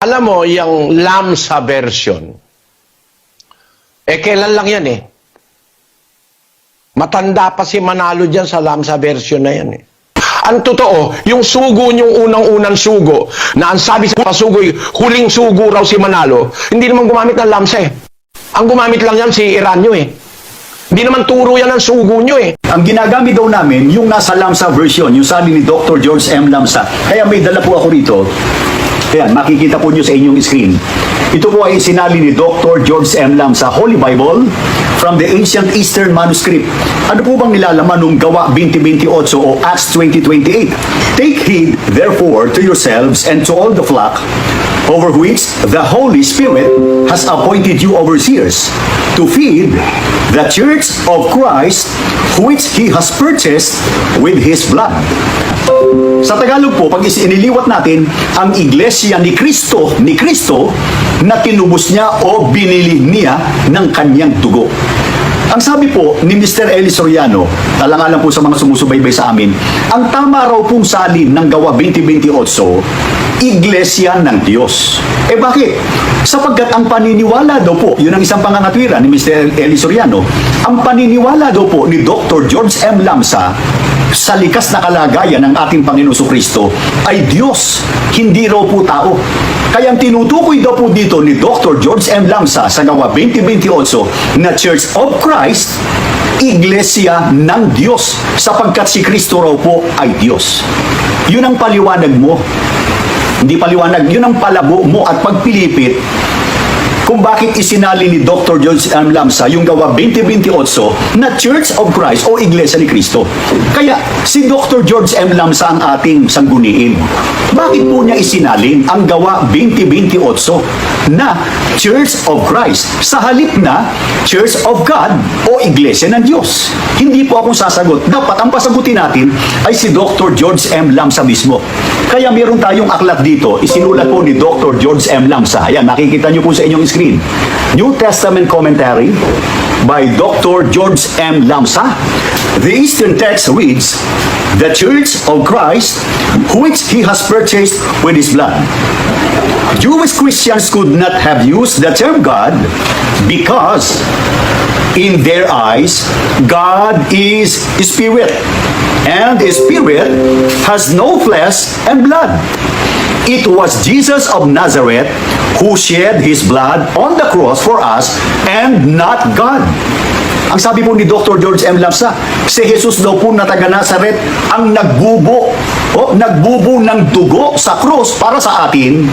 Alam mo, yung Lamsa version, eh kailan lang yan eh. Matanda pa si Manalo dyan sa Lamsa version na yan eh. Ang totoo, yung sugo niyong unang-unang sugo, na ang sabi sa pasugoy, huling sugo raw si Manalo, hindi naman gumamit ng Lamsa eh. Ang gumamit lang yan si Iranyo eh. Hindi naman turo yan ang sugo niyo eh. Ang ginagamit daw namin, yung nasa Lamsa version, yung sabi ni Dr. George M. Lamsa. Kaya may dala po ako rito. Ayan, makikita po nyo sa inyong screen. Ito po ay sinali ni Dr. George M. Lamsa, Holy Bible from the Ancient Eastern Manuscript. Ano po bang nilalaman nung gawa 2028 o Acts 2028? Take heed, therefore, to yourselves and to all the flock over which the Holy Spirit has appointed you overseers to feed the church of Christ which He has purchased with His blood. Sa Tagalog po, pag iniliwat natin, ang iglesia ni Kristo, ni Kristo, na tinubos niya o binili niya ng kanyang dugo. Ang sabi po ni Mr. Eli Soriano, talangalan po sa mga sumusubaybay sa amin, ang tama raw pong salin ng gawa 2028, iglesia ng Diyos. Eh bakit? Sapagkat ang paniniwala daw po, yun ang isang pangangatwira ni Mr. Eli Soriano, ang paniniwala daw po ni Dr. George M. Lamsa sa likas na kalagayan ng ating Panginoon Kristo ay Diyos, hindi raw po tao. Kaya ang tinutukoy daw po dito ni Dr. George M. Lamsa sa gawa 2028 na Church of Christ, Iglesia ng Diyos sapagkat si Kristo raw po ay Diyos. Yun ang paliwanag mo. Hindi paliwanag, yun ang palabo mo at pagpilipit kung bakit isinali ni Dr. George M. Lamsa yung gawa 2028 na Church of Christ o Iglesia ni Cristo. Kaya si Dr. George M. Lamsa ang ating sangguniin. Bakit po niya isinalin ang gawa 2028 na Church of Christ sa halip na Church of God o Iglesia ng Diyos? Hindi po akong sasagot. Dapat ang pasagutin natin ay si Dr. George M. Lamsa mismo. Kaya meron tayong aklat dito, isinulat po ni Dr. George M. Lamsa. Ayan, makikita niyo po sa inyong screen. New Testament Commentary by Dr. George M. Lamsa. The Eastern text reads, The Church of Christ, which he has purchased with his blood. Jewish Christians could not have used the term God because in their eyes, God is spirit, and spirit has no flesh and blood. It was Jesus of Nazareth who shed his blood on the cross for us and not God. Ang sabi po ni Dr. George M. Lamsa, si Jesus daw po na taga Nazareth ang nagbubo o nagbubo ng dugo sa cross para sa atin,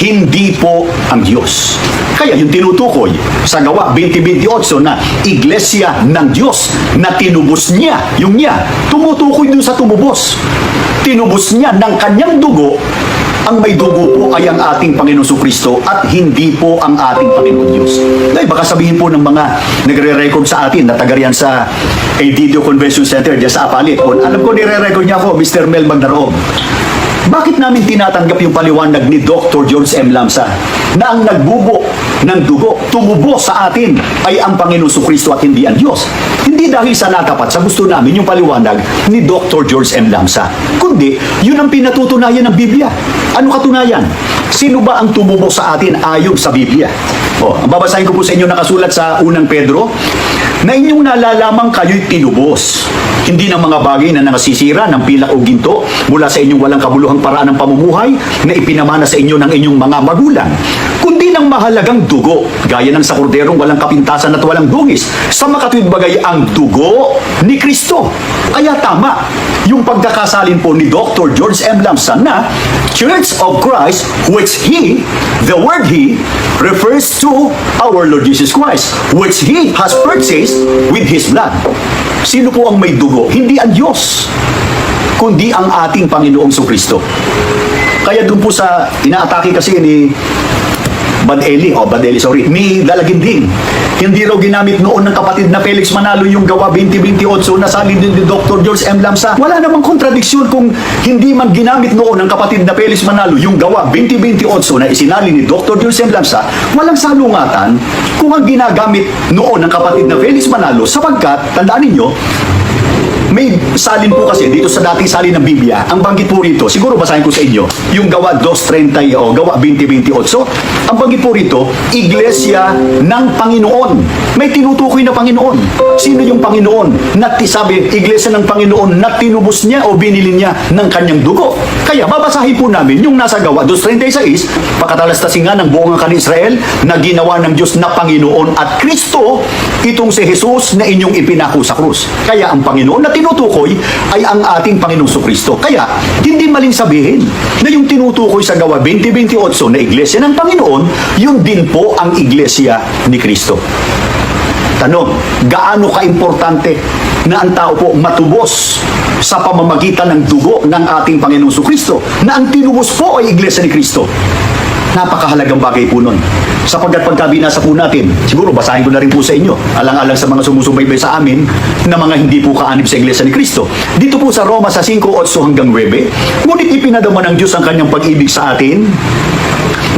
hindi po ang Diyos. Kaya yung tinutukoy sa gawa 2028 na iglesia ng Diyos na tinubos niya, yung niya, tumutukoy dun sa tumubos. Tinubos niya ng kanyang dugo ang may dugo po ay ang ating Panginoon Kristo at hindi po ang ating Panginoon Diyos. Dahil baka sabihin po ng mga nagre-record sa atin na taga sa Edidio Convention Center diyan sa Apalit. O, alam ko nire-record niya ako, Mr. Mel Magdaroob. Bakit namin tinatanggap yung paliwanag ni Dr. George M. Lamsa na ang nagbubo ng dugo, tumubo sa atin ay ang Panginoon Kristo at hindi ang Diyos? Hindi dahil sa natapat sa gusto namin yung paliwanag ni Dr. George M. Lamsa, kundi yun ang pinatutunayan ng Biblia. Ano katunayan? Sino ba ang tumubo sa atin ayon sa Biblia? O, babasahin ko po sa inyo nakasulat sa unang Pedro, na inyong nalalamang kayo'y tinubos. Hindi ng mga bagay na nangasisira ng pilak o ginto mula sa inyong walang kabuluhang paraan ng pamumuhay na ipinamana sa inyo ng inyong mga magulang, kundi ng mahalagang dugo, gaya ng sa korderong walang kapintasan at walang dungis, sa makatwid bagay ang dugo ni Kristo. Kaya tama, yung pagkakasalin po ni Dr. George M. Lamsa na Church of Christ, which He, the word He, refers to our Lord Jesus Christ, which He has purchased with His blood. Sino po ang may dugo? Hindi ang Diyos, kundi ang ating Panginoong Kristo. Kaya doon po sa inaatake kasi ni Bad Eli, o Bad Eli, sorry, ni Dalaginding. Hindi raw ginamit noon ng kapatid na Felix Manalo yung gawa 2028 na sabi din ni Dr. George M. Lamsa. Wala namang kontradiksyon kung hindi man ginamit noon ng kapatid na Felix Manalo yung gawa 2028 na isinali ni Dr. George M. Lamsa. Walang salungatan kung ang ginagamit noon ng kapatid na Felix Manalo sapagkat, tandaan ninyo, May salin po kasi dito sa dating salin ng Biblia, ang banggit po rito, siguro basahin ko sa inyo, yung gawa 2.30 o gawa 20.28. Ang banggit po rito, Iglesia ng Panginoon. May tinutukoy na Panginoon. Sino yung Panginoon? Na sabi, Iglesia ng Panginoon na tinubos niya o binili niya ng kanyang dugo. Kaya babasahin po namin yung nasa gawa 2.36, pakatalastasin nga ng buong ni Israel na ginawa ng Diyos na Panginoon at Kristo, itong si Jesus na inyong ipinako sa krus. Kaya ang Panginoon na tinutukoy ay ang ating Panginoong Kristo. Kaya, hindi maling sabihin na yung tinutukoy sa gawa 2028 na Iglesia ng Panginoon, yun din po ang Iglesia ni Kristo. Tanong, gaano ka-importante na ang tao po matubos sa pamamagitan ng dugo ng ating Panginoong Kristo na ang tinubos po ay Iglesia ni Kristo? Napakahalagang bagay po nun. Sapagkat pagka binasa po natin, siguro basahin ko na rin po sa inyo, alang-alang sa mga sumusubaybay sa amin, na mga hindi po kaanib sa Iglesia ni Kristo. Dito po sa Roma sa 5, 8 hanggang 9, ngunit ipinadama ng Diyos ang kanyang pag-ibig sa atin,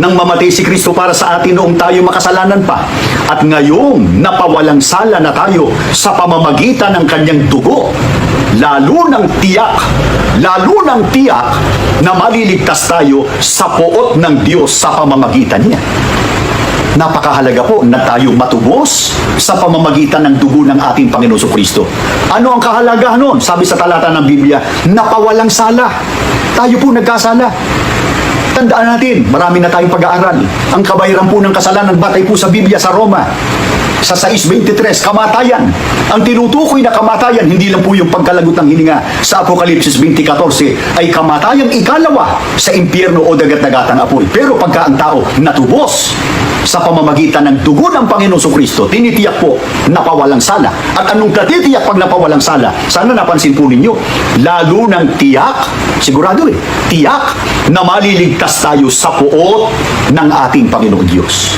nang mamatay si Kristo para sa atin noong tayo makasalanan pa. At ngayong napawalang sala na tayo sa pamamagitan ng kanyang dugo, lalo ng tiyak, lalo ng tiyak na maliligtas tayo sa poot ng Diyos sa pamamagitan niya. Napakahalaga po na tayo matubos sa pamamagitan ng dugo ng ating Panginoon Kristo. Ano ang kahalagahan nun? Sabi sa talata ng Biblia, napawalang sala. Tayo po nagkasala. Tandaan natin, marami na tayong pag-aaral. Ang kabayaran po ng kasalanan batay po sa Biblia sa Roma. Sa 6.23, kamatayan. Ang tinutukoy na kamatayan, hindi lang po yung pagkalagot ng hininga sa Apokalipsis 20.14, ay kamatayang ikalawa sa impyerno o dagat-dagatang apoy. Pero pagka ang tao natubos sa pamamagitan ng dugo ng Panginoon Kristo, tinitiyak po napawalang sala. At anong katitiyak pag napawalang sala? Sana napansin po ninyo, lalo ng tiyak, sigurado eh, tiyak na maliligtas tayo sa puot ng ating Panginoon Diyos.